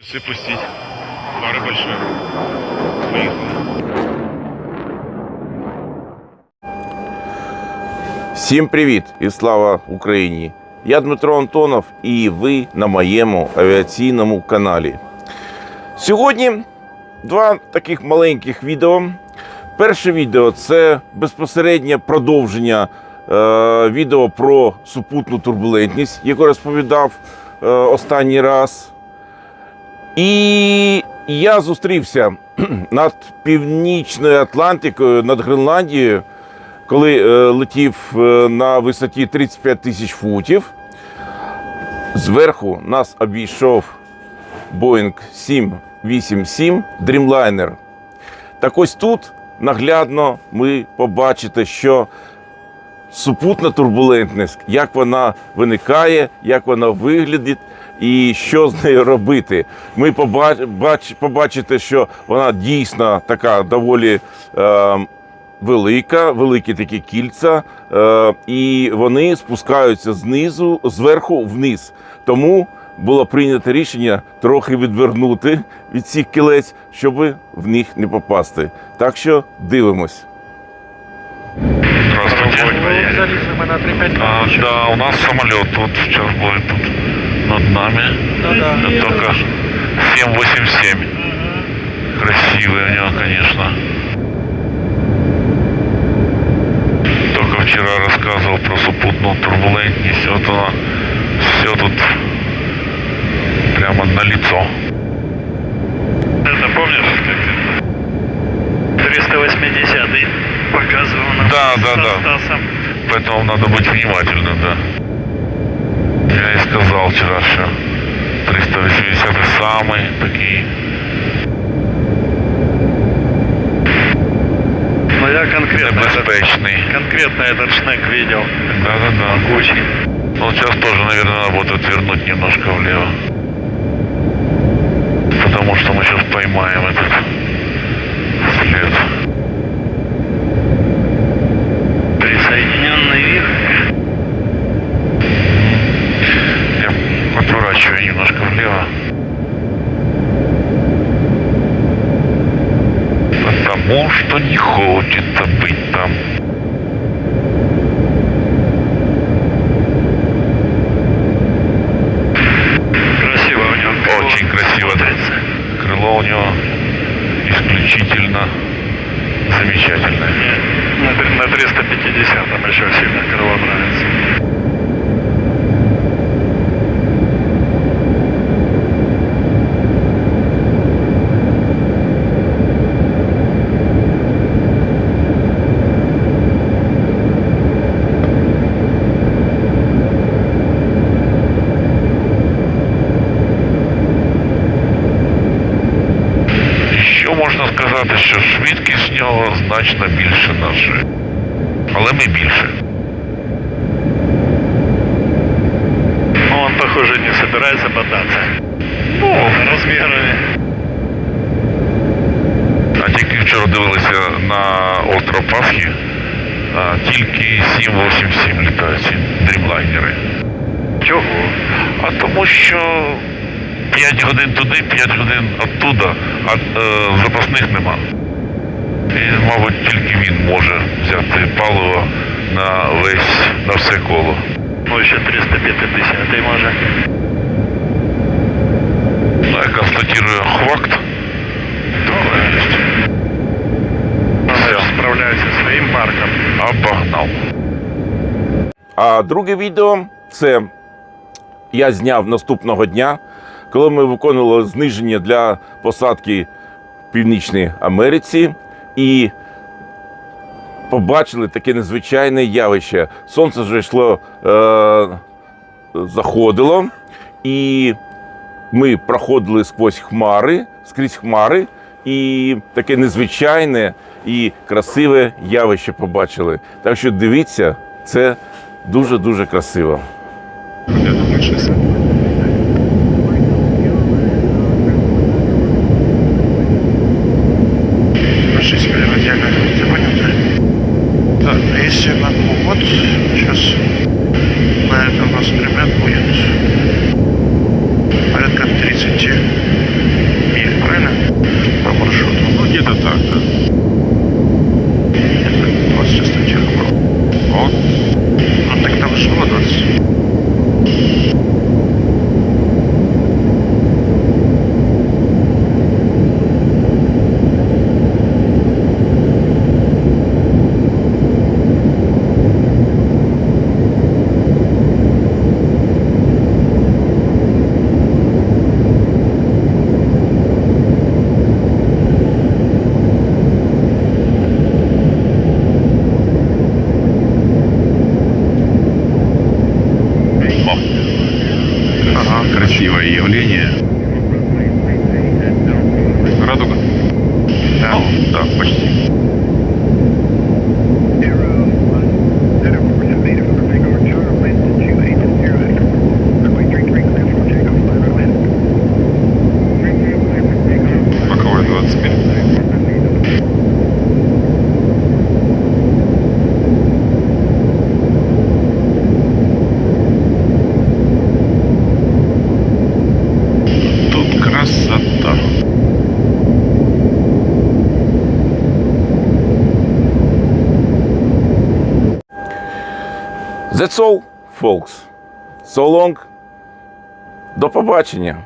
Все пустить. Пара большая. Поехали. Всім привіт і слава Україні! Я Дмитро Антонов і ви на моєму авіаційному каналі. Сьогодні два таких маленьких відео. Перше відео це безпосереднє продовження е, відео про супутну турбулентність, яку розповідав е, останній раз. І я зустрівся над Північною Атлантикою, над Гренландією, коли е, летів е, на висоті 35 тисяч футів. Зверху нас обійшов Boeing 787 Dreamliner. Так ось тут наглядно ми побачите, що супутна турбулентність, як вона виникає, як вона виглядить і що з нею робити. Ми побач, бач, побачите, що вона дійсно така доволі е, велика, великі такі кільця, е, і вони спускаються знизу, зверху вниз. Тому було прийнято рішення трохи відвернути від цих кілець, щоб в них не попасти. Так що дивимось. Здравствуйте. Залезли мы на 3-5. А, да, у нас самолет тут сейчас будет тут над нами. Ну да. Это только 787. Красивый у него, конечно. Только вчера рассказывал про супутную турбулентность. Вот она все тут прямо на лицо. Это помнишь, как 380 показывал нам Да, да, да. Стасом. Поэтому надо быть внимательным, да. Я и сказал вчера, что 380 самый такие. Но я конкретно этот, Небезпечный. конкретно этот шнек видел. Да-да-да. Могучий. Ну, сейчас тоже, наверное, надо будет отвернуть немножко влево. Потому что мы сейчас поймаем этот след. Присоединенный вид. Я отворачиваю немножко влево. Потому что не хочется быть там. Красиво у него. крыло Очень красиво. смотрится. Крыло у него исключительно замечательное. Мне на, три- на 350 там еще сильно крыло нравится. Можна сказати, що швидкість нього значно більше нашої. Але ми більше. Он, похоже, не собирается бодаться. Ну, Размерами. а тільки вчора дивилися на остров Пасхи, а, тільки 787 літають дрімлайнери. Чого? А тому що 5 годин туди, 5 годин оттуда, а е, запасних нема. І, мабуть, тільки він може взяти паливо на весь на все коло. Ну, ще 350 може. Ну, я констатирую факт. Зі своїм марком. Обогнал. А друге відео це я зняв наступного дня, коли ми виконували зниження для посадки в Північній Америці і побачили таке незвичайне явище. Сонце вже йшло, е, заходило, і ми проходили сквозь хмари, скрізь хмари, і таке незвичайне і красиве явище побачили. Так що дивіться, це дуже-дуже красиво. Ложись прямо диагональ. Ты понял, да? Так, а если на ну, вот сейчас на этом у нас примет будет Ага. Красивое явление. Радуга? Да, да почти. That's all, folks. So long. До побачення.